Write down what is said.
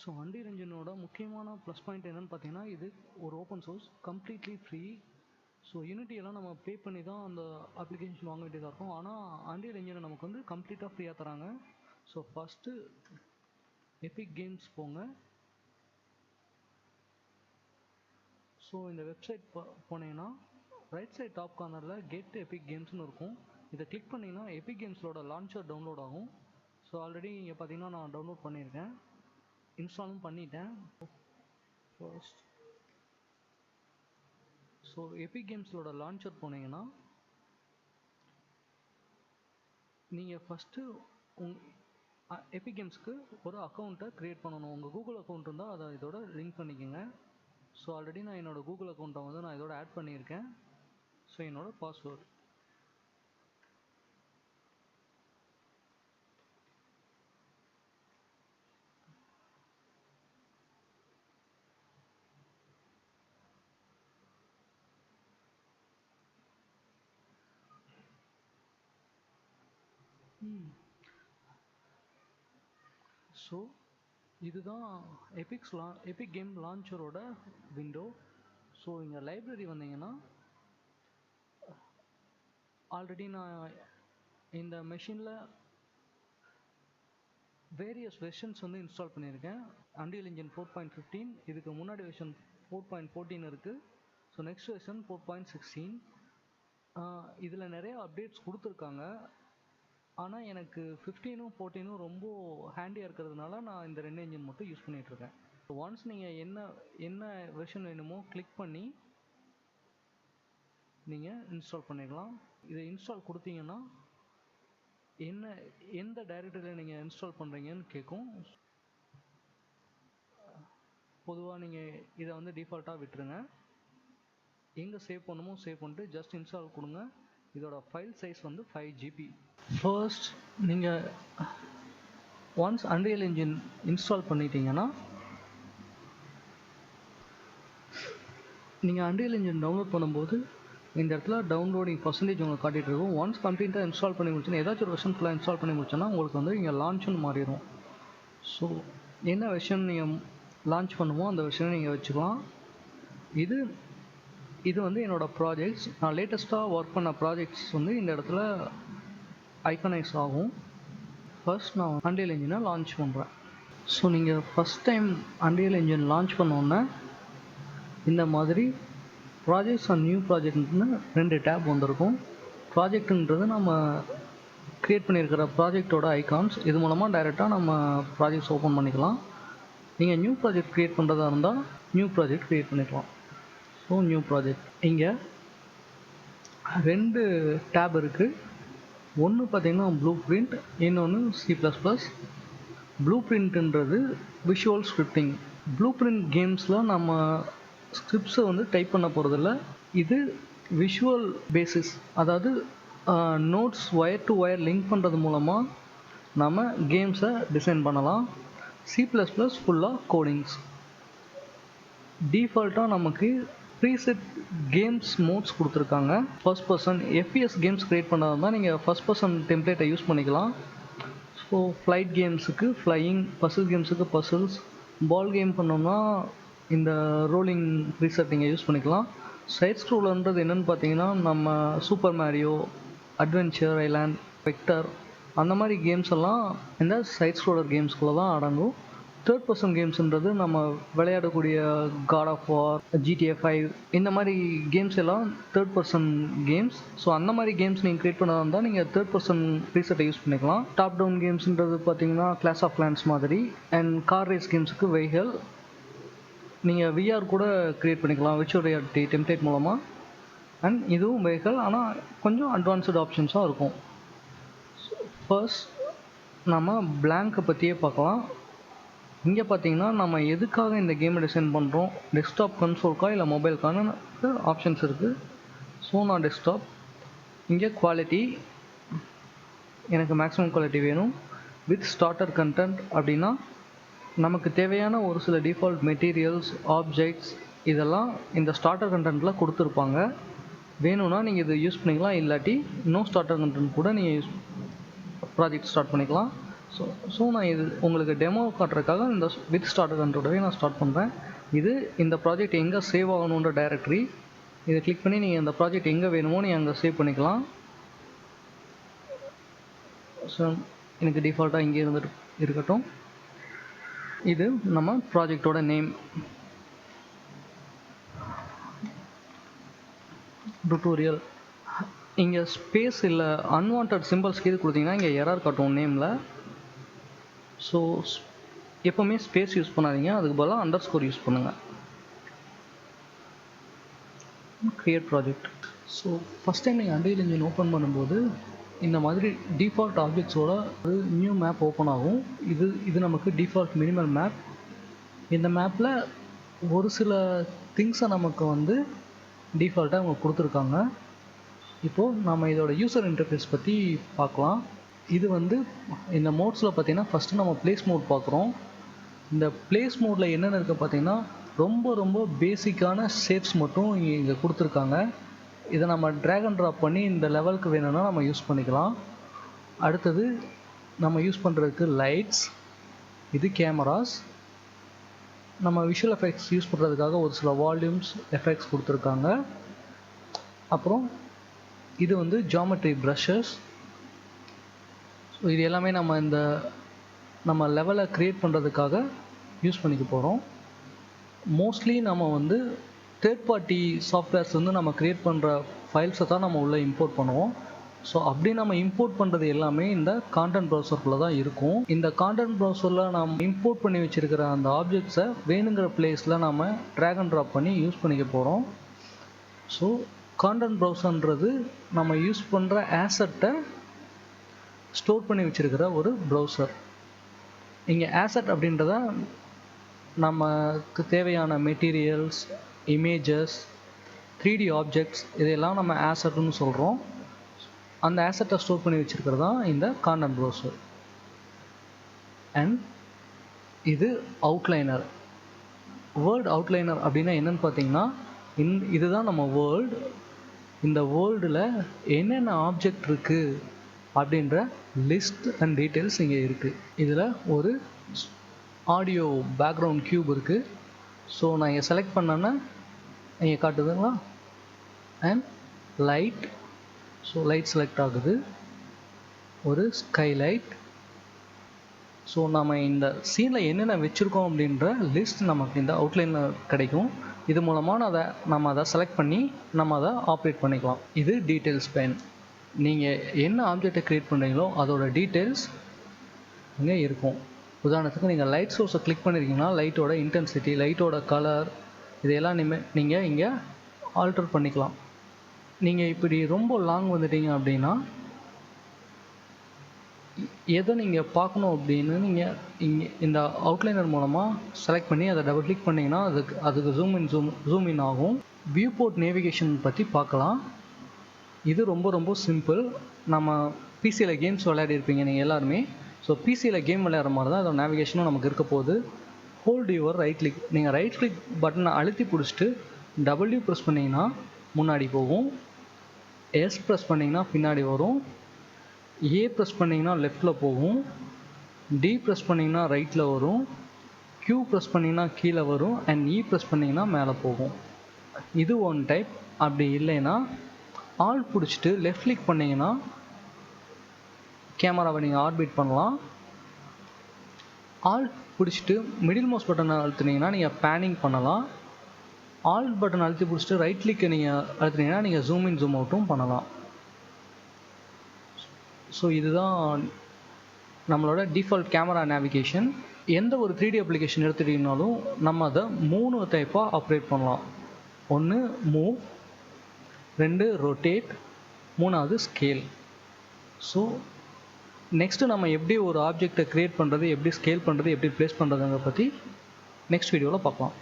So அண்டியல் இன்ஜினோட முக்கியமான plus point என்னன்னு பார்த்தீங்கன்னா இது ஒரு open source completely free so யூனிட்டியெல்லாம் நம்ம பே பண்ணி தான் அந்த அப்ளிகேஷன் வாங்க வேண்டியதாக இருக்கும். ஆனால் அண்டியல் இன்ஜினை நமக்கு வந்து கம்ப்ளீட்டாக ஃப்ரீயாக தராங்க. ஸோ ஃபஸ்ட்டு எபிக் கேம்ஸ் போங்க. ஸோ இந்த வெப்சைட் போனீங்கன்னா ரைட் சைட் டாப் கார்னரில் கெட் எபிக் கேம்ஸ்னு இருக்கும். இதை கிளிக் பண்ணிங்கன்னா எபிக் கேம்ஸோட லான்ச்சர் டவுன்லோட் ஆகும். ஸோ ஆல்ரெடி இங்கே பார்த்தீங்கன்னா நான் டவுன்லோட் பண்ணியிருக்கேன். இன்ஸ்டாலும் பண்ணிட்டேன். ஃபர்ஸ்ட் ஸோ எபிக் கேம்ஸோட லான்ச்சர் போனீங்கன்னா நீங்கள் ஃபஸ்ட்டு உங் எபிக் கேம்ஸ்க்கு ஒரு அக்கௌண்ட்டை க்ரியேட் பண்ணணும். உங்கள் கூகுள் அக்கௌண்ட் இருந்தால் அதை இதோட லிங்க் பண்ணிக்கோங்க. ஸோ ஆல்ரெடி நான் என்னோடய கூகுள் அக்கௌண்ட்டை வந்து நான் இதோட ஆட் பண்ணியிருக்கேன். ஸோ என்னோடய பாஸ்வேர்டு ஸோ இதுதான் எபிக்ஸ் லா எபிக் கேம் லான்ச்சரோட விண்டோ ஸோ இங்கே லைப்ரரி வந்தீங்கன்னா ஆல்ரெடி நான் இந்த மெஷினில் வேரியஸ் வெர்ஷன்ஸ் வந்து இன்ஸ்டால் பண்ணியிருக்கேன். Unreal engine four point fifteen இதுக்கு முன்னாடி வெர்ஷன் ஃபோர் பாயிண்ட் ஃபோர்டீன் இருக்குது so next version four point sixteen இதில் நிறைய அப்டேட்ஸ் கொடுத்துருக்காங்க. ஆனால் எனக்கு ஃபிஃப்டீனும் ஃபோர்டீனும் ரொம்ப ஹேண்டியாக இருக்கிறதுனால நான் இந்த ரெண்டு இன்ஜின் மட்டும் யூஸ் பண்ணிகிட்ருக்கேன் ஒன்ஸ் நீங்கள் என்ன என்ன வெர்ஷன் வேணுமோ கிளிக் பண்ணி நீங்கள் இன்ஸ்டால் பண்ணிக்கலாம். இதை இன்ஸ்டால் கொடுத்தீங்கன்னா என்ன எந்த டைரக்டரியில் நீங்கள் இன்ஸ்டால் பண்ணுறீங்கன்னு கேட்கும் பொதுவாக நீங்கள் இதை வந்து டிஃபால்ட்டாக விட்டுருங்க. எங்கே சேவ் பண்ணுமோ சேவ் பண்ணிட்டு ஜஸ்ட் இன்ஸ்டால் கொடுங்க. இதோட ஃபைல் சைஸ் வந்து ஃபைவ் ஜிபி ஃபர்ஸ்ட் நீங்கள் ஒன்ஸ் அன்ரியல் இன்ஜின் இன்ஸ்டால் பண்ணிட்டீங்கன்னா நீங்கள் அன்ரியல் இன்ஜின் டவுன்லோட் பண்ணும்போது இந்த இடத்துல டவுன்லோடிங் பர்சன்டேஜ் உங்களுக்கு காட்டிகிட்டு இருக்கும். ஒன்ஸ் கம்ப்ளீட்டாக இன்ஸ்டால் பண்ணி முடிச்சுன்னா ஏதாச்சும் ஒரு வெர்ஷன் ஃபுல்லாக இன்ஸ்டால் பண்ணி முடிச்சோன்னா உங்களுக்கு வந்து இங்கே லான்ச்சுன்னு மாறிடும். ஸோ என்ன வெர்ஷன் நீங்கள் லான்ச் பண்ணுமோ அந்த வெர்ஷனை நீங்கள் வச்சுக்கலாம். இது இது வந்து என்னோடய ப்ராஜெக்ட்ஸ் நான் லேட்டஸ்ட்டாக ஒர்க் பண்ண ப்ராஜெக்ட்ஸ் வந்து இந்த இடத்துல ஐக்கனைஸ் ஆகும். ஃபர்ஸ்ட் நான் அண்டியல் இன்ஜினை லான்ச் பண்ணுறேன் ஸோ நீங்கள் first time Unreal engine launch பண்ணோன்னே இந்த மாதிரி ப்ராஜெக்ட்ஸ் அண்ட் நியூ ப்ராஜெக்ட்னு ரெண்டு டேப் வந்திருக்கும். ப்ராஜெக்ட்டுன்றது நம்ம க்ரியேட் பண்ணியிருக்கிற ப்ராஜெக்டோட ஐகான்ஸ் இது மூலமாக டைரெக்டாக நம்ம ப்ராஜெக்ட்ஸ் ஓப்பன் பண்ணிக்கலாம். நீங்கள் நியூ ப்ராஜெக்ட் க்ரியேட் பண்ணுறதா இருந்தால் நியூ ப்ராஜெக்ட் க்ரியேட் பண்ணிக்கலாம். ஸோ நியூ ப்ராஜெக்ட் இங்கே ரெண்டு டேப் இருக்குது ஒன்று பார்த்தீங்கன்னா ப்ளூ பிரிண்ட் இன்னொன்று சி ப்ளஸ் ப்ளஸ் ப்ளூ பிரிண்ட்டுன்றது விஷுவல் ஸ்கிரிப்டிங் ப்ளூ பிரிண்ட் கேம்ஸில் நம்ம ஸ்கிரிப்ட்ஸை வந்து டைப் பண்ண போகிறதில்ல இது விஷுவல் பேசிஸ் அதாவது nodes wire to wire link பண்ணுறது மூலமாக நம்ம கேம்ஸை டிசைன் பண்ணலாம். சி ப்ளஸ் ப்ளஸ் ஃபுல்லாக கோடிங்ஸ் டீஃபால்ட்டாக நமக்கு ப்ரீசெட் கேம்ஸ் மோட்ஸ் கொடுத்துருக்காங்க. First person FPS games create பண்ணாதான் இருந்தால் நீங்கள் ஃபஸ்ட் பர்சன் டெம்ப்ளேட்டை யூஸ் பண்ணிக்கலாம். ஸோ ஃப்ளைட் கேம்ஸுக்கு ஃப்ளையிங் பசில் கேம்ஸுக்கு பசில்ஸ் பால் கேம் பண்ணோம்னா இந்த ரோலிங் ப்ரீசெட் நீங்கள் யூஸ் பண்ணிக்கலாம். சைட் ஸ்க்ரோலன்றது என்னென்னு பார்த்தீங்கன்னா நம்ம Super Mario Adventure Island Vector அந்த மாதிரி கேம்ஸ் எல்லாம் இந்த சைட் ஸ்க்ரோலர் கேம்ஸ்குள்ளே தான் அடங்கும். தேர்ட் பர்சன் கேம்ஸ்ன்றது நம்ம விளையாடக்கூடிய God of War GTA five இந்த மாதிரி கேம்ஸ் எல்லாம் தேர்ட் பர்சன் கேம்ஸ் ஸோ அந்த மாதிரி கேம்ஸ் நீங்கள் க்ரியேட் பண்ணதாக இருந்தால் நீங்கள் தேர்ட் பர்சன் ப்ரீசெட்டை யூஸ் பண்ணிக்கலாம். டாப் டவுன் கேம்ஸ்ன்றது பார்த்தீங்கன்னா கிளாஸ் ஆஃப் கிளான்ஸ் மாதிரி. அண்ட் கார் ரேஸ் கேம்ஸுக்கு வெஹிகல் நீங்கள் விஆர் கூட க்ரியேட் பண்ணிக்கலாம் விர்ச்சுவல் ரியாலிட்டி டெம்ப்ளேட் மூலமாக அண்ட் இதுவும் வெஹிக்கல் ஆனால் கொஞ்சம் அட்வான்ஸ்டு ஆப்ஷன்ஸாக இருக்கும். ஃபர்ஸ்ட் நம்ம பிளாங்கை பற்றியே பார்க்கலாம். இங்கே பார்த்தீங்கன்னா நம்ம எதுக்காக இந்த கேமை டிசைன் பண்ணுறோம் டெஸ்க்டாப் கன்சோல்க்கா இல்லை மொபைல்க்கான ஆப்ஷன்ஸ் இருக்குது ஸோ நான் டெஸ்க்டாப் இங்கே குவாலிட்டி எனக்கு மேக்ஸிமம் குவாலிட்டி வேணும். வித் ஸ்டார்டர் கண்டென்ட் அப்படின்னா நமக்கு தேவையான ஒரு சில டிஃபால்ட் மெட்டீரியல்ஸ் ஆப்ஜெக்ட்ஸ் இதெல்லாம் இந்த ஸ்டார்டர் கண்டென்ட்டில் கொடுத்துருப்பாங்க. வேணும்னா நீங்கள் இதை யூஸ் பண்ணிக்கலாம். இல்லாட்டி நோ ஸ்டார்டர் கண்டென்ட் கூட நீங்கள் யூஸ் ப்ராஜெக்ட் ஸ்டார்ட் பண்ணிக்கலாம். ஸோ ஸோ நான் இது உங்களுக்கு டெமோ காட்டுறதுக்காக இந்த வித் ஸ்டார்ட் கண்ட்ரோடவே நான் ஸ்டார்ட் பண்ணுறேன் இது இந்த ப்ராஜெக்ட் எங்கே சேவ் ஆகணுன்ற டைரக்டரி இதை கிளிக் பண்ணி நீங்கள் இந்த ப்ராஜெக்ட் எங்கே வேணுமோ நீங்கள் அங்கே சேவ் பண்ணிக்கலாம். ஸோ எனக்கு டிஃபால்ட்டாக இங்கே இருந்துட்டு இருக்கட்டும். இது நம்ம ப்ராஜெக்டோட நேம் டுட்டோரியல் இங்கே ஸ்பேஸ் இல்லை அன்வான்ட் சிம்பிள்ஸ்க்கு கீது கொடுத்தீங்கன்னா இங்கே எரர் காட்டும் நேமில் ஸோ எப்போவுமே ஸ்பேஸ் யூஸ் பண்ணாதீங்க. அதுக்கு பதிலாக அண்டர் ஸ்கோர் யூஸ் பண்ணுங்கள் create project so first time நீங்கள் அண்டர் இன்ஜின் ஓப்பன் பண்ணும்போது இந்த மாதிரி டிஃபால்ட் ஆப்ஜெக்ட்ஸோட ஒரு நியூ மேப் ஓப்பன் ஆகும். இது இது நமக்கு டிஃபால்ட் மினிமல் மேப் இந்த மேப்பில் ஒரு சில திங்ஸை நமக்கு வந்து டிஃபால்ட்டாக அவங்க கொடுத்துருக்காங்க. இப்போது நம்ம இதோட யூசர் இன்டர்ஃபேஸ் பற்றி பார்க்கலாம். இது வந்து இந்த மோட்ஸில் பார்த்தீங்கன்னா ஃபஸ்ட்டு நம்ம ப்ளேஸ் மோட் பார்க்குறோம் இந்த ப்ளேஸ் மோடில் என்னென்ன இருக்குது பார்த்தீங்கன்னா ரொம்ப ரொம்ப பேசிக்கான ஷேப்ஸ் மட்டும் இங்கே கொடுத்துருக்காங்க. இதை நம்ம ட்ராக் அண்ட் ட்ராப் பண்ணி இந்த லெவலுக்கு வேணும்னா நம்ம யூஸ் பண்ணிக்கலாம். அடுத்தது நம்ம யூஸ் பண்ணுறதுக்கு லைட்ஸ் இது கேமராஸ் நம்ம விஷுவல் எஃபெக்ட்ஸ் யூஸ் பண்ணுறதுக்காக ஒரு சில வால்யூம்ஸ் எஃபெக்ட்ஸ் கொடுத்துருக்காங்க. அப்புறம் இது வந்து ஜாமெட்ரி ப்ரஷஸ் ஸோ இது எல்லாமே நம்ம இந்த நம்ம லெவலை க்ரியேட் பண்ணுறதுக்காக யூஸ் பண்ணிக்க போகிறோம் மோஸ்ட்லி நம்ம வந்து தேர்ட் பார்ட்டி சாஃப்ட்வேர்ஸ் வந்து நம்ம க்ரியேட் பண்ணுற ஃபைல்ஸை தான் நம்ம உள்ளே இம்போர்ட் பண்ணுவோம். ஸோ அப்படி நம்ம இம்போர்ட் பண்ணுறது எல்லாமே இந்த கான்டென்ட் ப்ரௌசருக்குள்ளே தான் இருக்கும். இந்த கான்டென்ட் ப்ரௌசரில் நம்ம இம்போர்ட் பண்ணி வச்சுருக்கிற அந்த ஆப்ஜெக்ட்ஸை வேணுங்கிற பிளேஸில் நம்ம ட்ராக் அண்ட் ட்ராப் பண்ணி யூஸ் பண்ணிக்க போகிறோம் ஸோ கான்டென்ட் ப்ரௌசர்ன்றது நம்ம யூஸ் பண்ணுற ஆசட்டை ஸ்டோர் பண்ணி வச்சுருக்கிற ஒரு ப்ரௌசர் இங்கே ஆசட் அப்படின்றத நமக்கு தேவையான materials images three D objects இதையெல்லாம் நம்ம ஆசட்னு சொல்கிறோம் அந்த ஆசட்டை ஸ்டோர் பண்ணி வச்சுருக்கிறது தான் இந்த காண்டம் ப்ரௌசர் அண்ட் இது அவுட்லைனர் வேர்ல்டு அவுட்லைனர் அப்படின்னா என்னென்னு பார்த்தீங்கன்னா இந் இதுதான் நம்ம வேர்ல்டு இந்த வேர்ல்டில் என்னென்ன ஆப்ஜெக்ட் இருக்குது அப்படின்ற லிஸ்ட் அண்ட் டீட்டெயில்ஸ் இங்கே இருக்குது இதில் ஒரு ஆடியோ பேக்ரவுண்ட் க்யூப் இருக்குது ஸோ நான் இங்கே செலக்ட் பண்ணேன்னா இங்கே காட்டுதுங்களா? And light so light select ஆகுது. ஒரு ஸ்கை லைட் ஸோ நம்ம இந்த சீனில் என்னென்ன வச்சுருக்கோம் அப்படின்ற லிஸ்ட் நமக்கு இந்த அவுட்லைனில் கிடைக்கும். இது மூலமாக அதை நம்ம அதை செலக்ட் பண்ணி நம்ம அதை ஆப்ரேட் பண்ணிக்கலாம். இது டீட்டெயில்ஸ் பேன் நீங்கள் என்ன ஆப்ஜெக்டை க்ரியேட் பண்ணுறீங்களோ அதோட டீட்டெயில்ஸ் இங்கே இருக்கும். உதாரணத்துக்கு நீங்கள் லைட் சோர்ஸை கிளிக் பண்ணியிருக்கீங்கன்னா லைட்டோட இன்டென்சிட்டி லைட்டோட கலர் இதையெல்லாம் நிமே நீங்கள் இங்கே ஆல்டர் பண்ணிக்கலாம். நீங்கள் இப்படி ரொம்ப லாங் வந்துட்டீங்க அப்படின்னா எதை நீங்கள் பார்க்கணும் அப்படின்னு நீங்கள் இங்கே இந்த அவுட்லைனர் மூலமாக செலக்ட் பண்ணி அதை டபுள் கிளிக் பண்ணிங்கன்னா அதுக்கு அதுக்கு zoom in zoom zoom in ஆகும். வியூ போர்ட் நேவிகேஷன் பற்றி பார்க்கலாம். இது ரொம்ப ரொம்ப சிம்பிள் நம்ம பிசியில் கேம்ஸ் விளையாடிருப்பீங்க நீங்கள் எல்லாருமே. ஸோ பிசியில் கேம் விளையாடுற மாதிரி தான் அதோட நேவிகேஷனும் நமக்கு இருக்க போகுது. ஹோல்டு யுவர் ரைட் கிளிக் நீங்கள் ரைட் கிளிக் பட்டனை அழுத்தி பிடிச்சிட்டு டபுள்யூ ப்ரெஸ் பண்ணிங்கன்னா முன்னாடி போகும். எஸ் ப்ரெஸ் பண்ணிங்கன்னா பின்னாடி வரும். ஏ ப்ரெஸ் பண்ணிங்கன்னா லெஃப்டில் போகும். டி ப்ரெஸ் பண்ணிங்கன்னா ரைட்டில் வரும். க்யூ ப்ரெஸ் பண்ணிங்கன்னா கீழே வரும். அண்ட் இ e ப்ரெஸ் பண்ணிங்கன்னா மேலே போகும். இது ஒன் டைப் அப்படி இல்லைன்னா ஆள் பிடிச்சிட்டு லெஃப்ட் கிளிக் பண்ணிங்கன்னா கேமராவை நீங்கள் ஆர்பிட் பண்ணலாம். ஆல் பிடிச்சிட்டு மிடில் மவுஸ் பட்டனை அழுத்துனீங்கன்னா நீங்கள் பேனிங் பண்ணலாம். ஆல் பட்டன் அழுத்தி பிடிச்சிட்டு ரைட் கிளிக்கை நீங்கள் அழுத்துனீங்கன்னா நீங்கள் ஜூம் இன் ஜூம் அவுட்டும் பண்ணலாம். ஸோ இதுதான் நம்மளோட டிஃபால்ட் கேமரா நேவிகேஷன் எந்த ஒரு த்ரீ டி அப்ளிகேஷன் எடுத்துட்டிங்கனாலும் நம்ம அதை மூணு டைப்பாக ஆப்ரேட் பண்ணலாம். ஒன்று மூவ் ரெண்டு ரொட்டேட் மூணாவது ஸ்கேல் ஸோ நெக்ஸ்ட்டு நம்ம எப்படி ஒரு ஆப்ஜெக்டை க்ரியேட் பண்ணுறது எப்படி ஸ்கேல் பண்ணுறது எப்படி ப்ளேஸ் பண்ணுறதுங்க பற்றி நெக்ஸ்ட் வீடியோவில் பார்க்கலாம்.